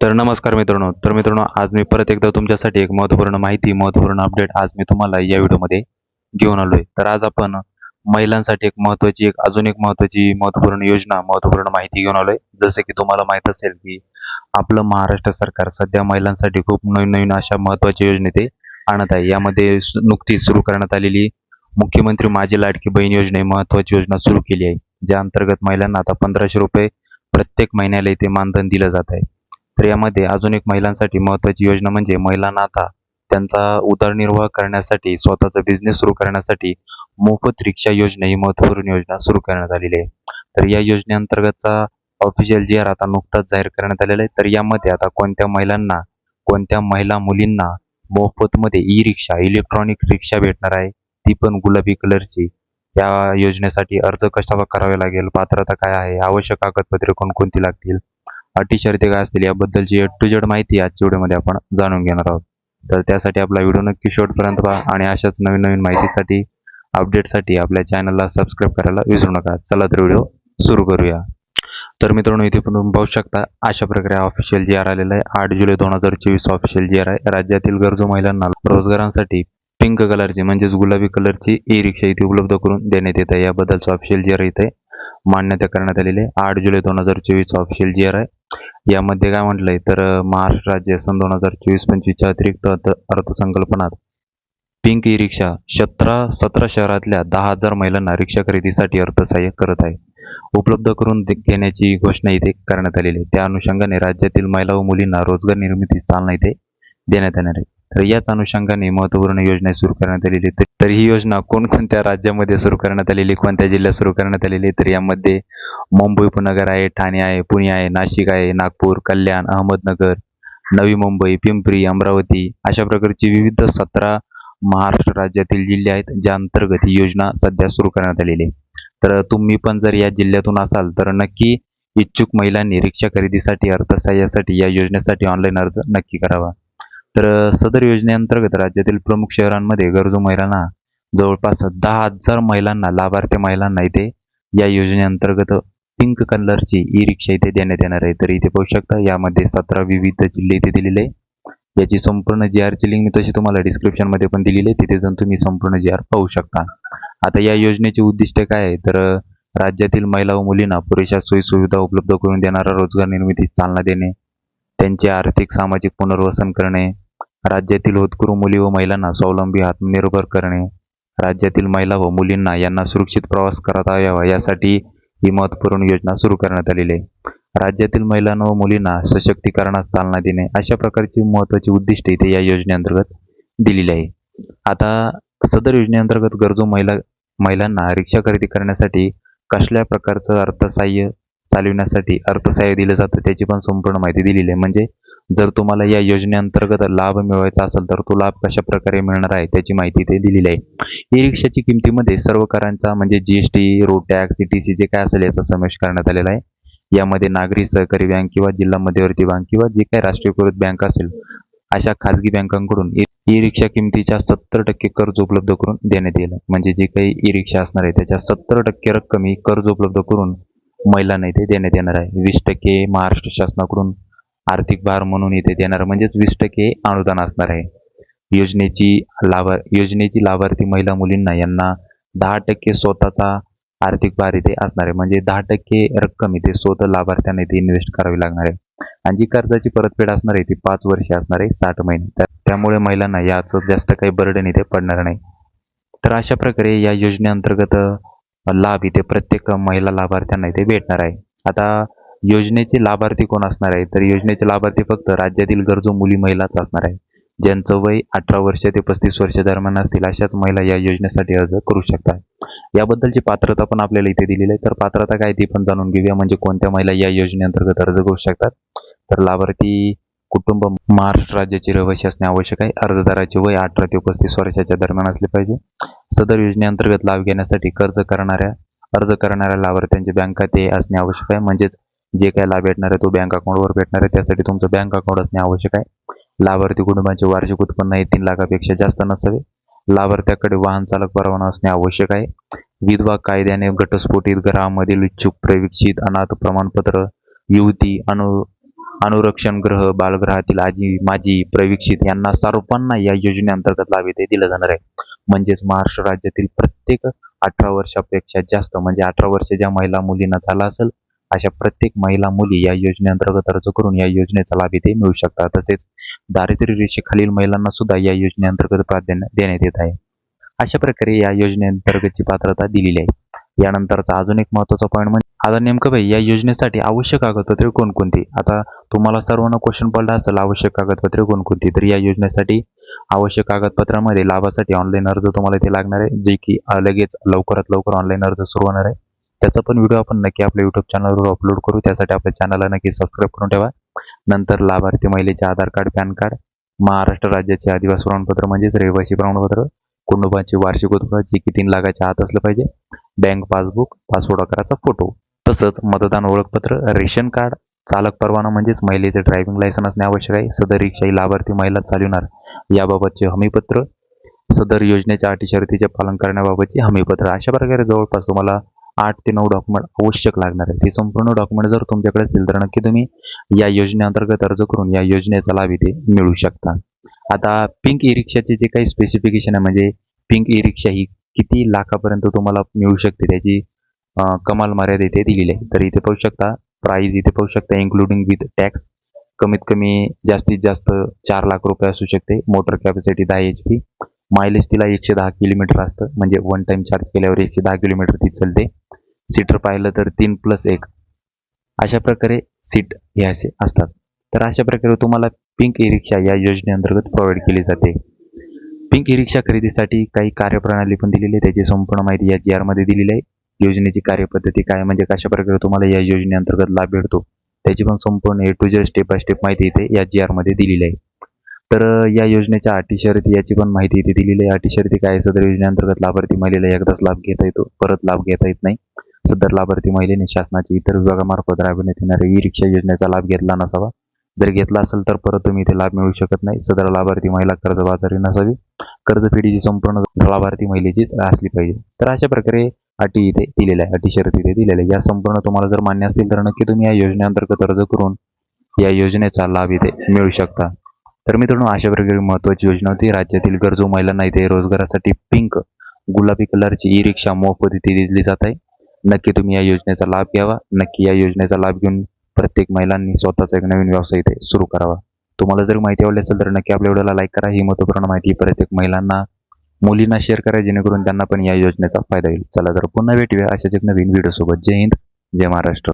तर नमस्कार मित्रांनो. तर मित्रांनो आज मी परत एकदा तुमच्यासाठी एक महत्त्वपूर्ण माहिती महत्त्वपूर्ण अपडेट आज मी तुम्हाला या व्हिडिओमध्ये घेऊन आलो आहे तर आज आपण महिलांसाठी एक महत्त्वाची एक अजून एक महत्त्वाची महत्त्वपूर्ण योजना महत्त्वपूर्ण माहिती घेऊन आलो आहे जसे की तुम्हाला माहीत असेल की आपलं महाराष्ट्र सरकार सध्या महिलांसाठी खूप नवीन नवीन अशा महत्त्वाच्या योजने ते आणत आहे. यामध्ये नुकतीच सुरू करण्यात आलेली मुख्यमंत्री माझी लाडकी बहीण योजना ही महत्त्वाची योजना सुरू केली आहे. ज्या अंतर्गत महिलांना आता पंधराशे रुपये प्रत्येक महिन्याला इथे मानधन दिलं जात आहे. तर यामध्ये अजून एक महिलांसाठी महत्त्वाची योजना म्हणजे महिलांना आता त्यांचा उदरनिर्वाह करण्यासाठी स्वतःचा बिझनेस सुरू करण्यासाठी मोफत रिक्षा योजना ही महत्त्वपूर्ण योजना सुरू करण्यात आलेली आहे. तर या योजनेअंतर्गतचा ऑफिशियल जी आर आता नुकताच जाहीर करण्यात आलेला आहे. तर यामध्ये आता कोणत्या महिलांना कोणत्या महिला मुलींना मोफतमध्ये ई रिक्षा इलेक्ट्रॉनिक रिक्षा भेटणार आहे ती पण गुलाबी कलरची. या योजनेसाठी अर्ज कशाला करावे लागेल पात्रता काय आहे आवश्यक कागदपत्रे कोणकोणती लागतील? अटी शर्ती काय असतील याबद्दलची ए टू जेड माहिती आजच्या व्हिडिओमध्ये आपण जाणून घेणार आहोत. तर त्यासाठी आपला व्हिडिओ नक्की शेवटपर्यंत पहा आणि अशाच नवीन नवीन माहितीसाठी अपडेटसाठी आपल्या चॅनलला सबस्क्राईब करायला विसरू नका. चला तर व्हिडिओ सुरू करूया. तर मित्रांनो इथे पण तुम्ही पाहू शकता अशा प्रकारे ऑफिशियल जी आर आलेला आहे. आठ जुलै दोन हजार चोवीस ऑफिशियल जी आर आहे. राज्यातील गरजू महिलांना रोजगारांसाठी पिंक कलरची म्हणजेच गुलाबी कलरची ई रिक्षा इथे उपलब्ध करून देण्यात येत आहे. याबद्दलचं ऑफिशियल जी आर इथे मान्यता करण्यात आलेली आहे. आठ जुलै दोन हजार चोवीस ऑफिशियल जी आर आहे. यामध्ये काय म्हटलंय तर महाराष्ट्र राज्य सन दोन हजार चोवीस पंचवीसच्या अतिरिक्त अर्थ अर्थसंकल्पनात पिंक ई रिक्षा सतरा सतरा शहरातल्या दहा हजार महिलांना रिक्षा खरेदीसाठी अर्थसहाय्य करत आहे. उपलब्ध करून घेण्याची घोषणा इथे करण्यात आलेली आहे. त्या अनुषंगाने राज्यातील महिला व मुलींना रोजगार निर्मिती चालना इथे देण्यात येणार आहे. तर याच अनुषंगाने महत्त्वपूर्ण योजना सुरू करण्यात आलेली तर- ही योजना कोणकोणत्या राज्यामध्ये सुरू करण्यात आलेली कोणत्या जिल्ह्यात सुरू करण्यात आलेली आहे? तर यामध्ये मुंबई उपनगर आहे ठाणे आहे पुणे आहे नाशिक आहे नागपूर कल्याण अहमदनगर नवी मुंबई पिंपरी अमरावती अशा प्रकारची विविध सतरा महाराष्ट्र राज्यातील जिल्हे आहेत ज्या अंतर्गत ही योजना सध्या सुरू करण्यात आलेली आहे. तर तुम्ही पण जर या जिल्ह्यातून असाल तर नक्की इच्छुक महिलांनी रिक्षा खरेदीसाठी अर्थसहाय्यासाठी या योजनेसाठी ऑनलाईन अर्ज नक्की करावा. तर सदर योजनेअंतर्गत राज्यातील प्रमुख शहरांमध्ये गरजू महिलांना जवळपास दहा हजार महिलांना लाभार्थी महिलांना इथे या योजनेअंतर्गत पिंक कलरची ई रिक्षा इथे देण्यात येणार आहे. तर इथे पाहू शकता यामध्ये सतरा विविध जिल्हे इथे दिलेले आहे याची संपूर्ण जी आरची लिंक मी तशी तुम्हाला डिस्क्रिप्शनमध्ये पण दिलेली आहे. तिथे जाऊन तुम्ही संपूर्ण जी आर पाहू शकता. आता या योजनेचे उद्दिष्ट काय आहे? तर राज्यातील महिला व मुलींना पुरेशा सोयीसुविधा उपलब्ध करून देणारा रोजगार निर्मितीस चालना देणे त्यांचे आर्थिक सामाजिक पुनर्वसन करणे राज्यातील होतकरू मुली व महिलांना स्वावलंबी आत्मनिर्भर करणे राज्यातील महिला व मुलींना यांना सुरक्षित प्रवास करता यावा यासाठी ही महत्त्वपूर्ण योजना सुरू करण्यात आलेली आहे. राज्यातील महिलांना व मुलींना सशक्तीकरणास चालना देणे अशा प्रकारची महत्त्वाची उद्दिष्टे इथे या योजनेअंतर्गत दिलेली आहे. आता सदर योजनेअंतर्गत गरजू महिला महिलांना रिक्षा खरेदी करण्यासाठी कसल्या प्रकारचं अर्थसहाय्य चालविण्यासाठी अर्थसहाय्य दिलं जातं त्याची पण संपूर्ण माहिती दिलेली आहे. म्हणजे जर तुम्हाला या योजनेअंतर्गत लाभ मिळवायचा असेल तर तो लाभ कशा प्रकारे मिळणार आहे त्याची माहिती ते दिलेली आहे. ई रिक्षाची किमतीमध्ये सर्व करांचा म्हणजे G S T road tax C C जे काय असेल याचा समावेश करण्यात आलेला आहे. यामध्ये नागरी सहकारी बँक किंवा जिल्हा मध्यवर्ती बँक किंवा जे काही राष्ट्रीयकृत बँक असेल अशा खाजगी बँकांकडून ई रिक्षा किमतीच्या सत्तर टक्के कर्ज उपलब्ध करून देण्यात येईल. म्हणजे जे काही ई रिक्षा असणार आहे त्याच्या सत्तर टक्के रक्कम ही कर्ज उपलब्ध करून महिलांना इथे देण्यात येणार आहे. वीस टक्के महाराष्ट्र शासनाकडून आर्थिक भार म्हणून इथे देणार म्हणजेच वीस टक्के अनुदान असणार आहे. योजनेची लाभार योजनेची लाभार्थी महिला मुलींना यांना दहा टक्के स्वतःचा आर्थिक भार इथे असणार आहे. म्हणजे दहा टक्के रक्कम इथे स्वतः लाभार्थ्यांना इथे इन्व्हेस्ट करावी लागणार आहे. आणि जी कर्जाची परतफेड असणार आहे ती पाच वर्षे असणार आहे साठ महिने. त्यामुळे महिलांना याचं जास्त काही बर्डन इथे पडणार नाही. तर अशा प्रकारे या योजनेअंतर्गत लाभ इथे प्रत्येक महिला लाभार्थ्यांना इथे भेटणार आहे. आता योजनेचे लाभार्थी कोण असणार आहे? तर योजनेचे लाभार्थी फक्त राज्यातील गरजू मुली महिलाच असणार आहे. ज्यांचं वय अठरा वर्ष ते पस्तीस वर्ष दरम्यान असतील अशाच महिला या योजनेसाठी अर्ज करू शकतात. याबद्दलची पात्रता पण आपल्याला इथे दिलेली आहे. तर पात्रता काय ती पण जाणून घेऊया. म्हणजे कोणत्या महिला या योजनेअंतर्गत अर्ज करू शकतात? तर लाभार्थी कुटुंब महाराष्ट्र राज्याचे रहिवासी असणे आवश्यक आहे. अर्जदाराचे वय अठरा ते पस्तीस वर्षाच्या दरम्यान असले पाहिजे. सदर योजनेअंतर्गत लाभ घेण्यासाठी कर्ज करणाऱ्या अर्ज करणाऱ्या लाभार्थ्यांचे बँक खाते असणे आवश्यक आहे. म्हणजेच जे काय लाभ भेटणार आहे तो बँक अकाउंटवर भेटणार आहे. त्यासाठी तुमचं बँक अकाउंट असणे आवश्यक आहे. लाभार्थी कुटुंबाचे वार्षिक उत्पन्न हे तीन लाखापेक्षा जास्त नसावे. लाभार्थ्याकडे वाहन चालक परवाना असणे आवश्यक आहे. विधवा कायद्याने घटस्फोटित घरामधील इच्छुक प्रवीक्षित अनाथ प्रमाणपत्र युवती अनु अनुरक्षण ग्रह बालगृहातील आजी माजी प्रवीक्षित यांना सर्वांना या योजनेअंतर्गत लाभ इथे दिला जाणार आहे. म्हणजेच महाराष्ट्र राज्यातील प्रत्येक अठरा वर्षापेक्षा जास्त म्हणजे अठरा वर्ष ज्या महिला मुलींना झाला असेल अशा प्रत्येक महिला मुली या योजनेअंतर्गत अर्ज करून या योजनेचा लाभ इथे मिळू शकतात. तसेच दारिद्र्य रेषेखालील महिलांना सुद्धा या योजनेअंतर्गत प्राधान्य देण्यात येत आहे. अशा प्रकारे या योजनेअंतर्गतची पात्रता दिलेली आहे. यानंतरचा अजून एक महत्त्वाचा पॉईंट म्हणजे आता नेमकं भाई या योजनेसाठी आवश्यक कागदपत्रे कोणकोणती? आता तुम्हाला सर्वांना क्वेश्चन पडला असेल आवश्यक कागदपत्रे कोणकोणती? तर या योजनेसाठी आवश्यक कागदपत्रामध्ये लाभासाठी ऑनलाईन अर्ज तुम्हाला इथे लागणार आहे. जे की लगेच लवकरात लवकर ऑनलाईन अर्ज सुरू होणार आहे. त्याचा पण व्हिडिओ आपण नक्की आपल्या युट्यूब चॅनलवर अपलोड करू. त्यासाठी आपल्या चॅनलला नक्की सबस्क्राईब करून ठेवा. नंतर लाभार्थी महिलेचे Aadhaar card pan card Maharashtra राज्याचे आदिवासी प्रमाणपत्र म्हणजेच रहिवासी प्रमाणपत्र कुटुंबाची वार्षिक उत्पन्न जे की तीन लाखाच्या आत असलं पाहिजे. बँक पासबुक पासपोर्ट आकाराचा फोटो तसंच मतदान ओळखपत्र रेशन कार्ड चालक परवाना म्हणजेच महिलेचे ड्रायव्हिंग लायसन असणे आवश्यक आहे. सदर रिक्षा ही लाभार्थी महिला चालविणार. याबाबतचे हमीपत्र सदर योजनेच्या अटी शर्तीचे पालन करण्याबाबतचे हमीपत्र. अशा प्रकारे जवळपास तुम्हाला आठ ते नऊ डॉक्युमेंट आवश्यक लागणार आहे ते संपूर्ण डॉक्युमेंट जर तुमच्याकडे असतील तर नक्की तुम्ही या योजनेअंतर्गत अर्ज करून या योजनेचा लाभ इथे मिळू शकता. आता पिंक ई रिक्षाचे जे काही स्पेसिफिकेशन आहे म्हणजे पिंक ई रिक्षा ही किती लाखापर्यंत तुम्हाला मिळू शकते त्याची कमाल मर्यादा इथे दिलेली आहे. तर इथे पाहू शकता प्राईज इथे पाहू शकता इन्क्लुडिंग विथ टॅक्स कमीत कमी जास्तीत जास्त चार लाख रुपये असू शकते. मोटर कॅपॅसिटी दहा एच पी मायलेज तिला एकशे दहा किलोमीटर असतं. म्हणजे वन टाइम चार्ज केल्यावर एकशे दहा किलोमीटर ती चालते. सीटर पाहिलं तर तीन प्लस एक. अशा प्रकारे सीट हे असे असतात. तर अशा प्रकारे तुम्हाला पिंक ई रिक्षा या योजनेअंतर्गत प्रोव्हाइड केली जाते. पिंक ई रिक्षा खरेदीसाठी काही कार्यप्रणाली पण दिलेली आहे. त्याची संपूर्ण माहिती या जी आरमध्ये दिलेली आहे. योजनेची कार्यपद्धती काय म्हणजे कशा प्रकारे तुम्हाला या योजनेअंतर्गत लाभ भेटतो त्याची पण संपूर्ण A to Z step by step माहिती इथे या जी आरमध्ये दिलेली आहे. तर या योजनेच्या अटी शर्ती याची पण माहिती इथे दिलेली आहे. अटी शर्ती काय असं सदर योजनेअंतर्गत लाभार्थी महिलेला एकदाच लाभ घेता येतो परत लाभ घेता येत नाही. सदर लाभार्थी महिलेने शासनाच्या इतर विभागामार्फत राबविण्यात येणाऱ्या ई रिक्षा योजनेचा लाभ घेतला नसावा. जर घेतला असेल तर परत तुम्ही इथे लाभ मिळू शकत नाही. सदर लाभार्थी महिला कर्जबाजारी नसावी. कर्जफेडीची संपूर्ण लाभार्थी महिलेचीच असली पाहिजे. तर अशा प्रकारे अटी इथे दिलेल्या आहे अटी शर्ती इथे दिलेल्या या संपूर्ण तुम्हाला जर मान्य असतील तर नक्की तुम्ही या योजनेअंतर्गत अर्ज करून या योजनेचा लाभ इथे मिळू शकता. तर मित्रांनो अशा प्रकारे महत्त्वाची योजना होती. राज्यातील गरजू महिलांना इथे रोजगारासाठी पिंक गुलाबी कलरची ई रिक्षा मोफत इथे दिली जात आहे. नक्की तुम्ही या योजनेचा लाभ घ्यावा. नक्की या योजनेचा लाभ घेऊन प्रत्येक महिलांनी स्वतःचा एक नवीन व्यवसाय इथे सुरू करावा. तुम्हाला जर माहिती आवडली असेल तर नक्की आपल्या व्हिडिओला लाईक करा. ही महत्त्वपूर्ण माहिती प्रत्येक महिलांना मुलींना शेअर करा जेणेकरून त्यांना पण या योजनेचा फायदा होईल. चला तर पुन्हा भेटूया अशाच एक नवीन व्हिडिओ सोबत. जय हिंद जय महाराष्ट्र.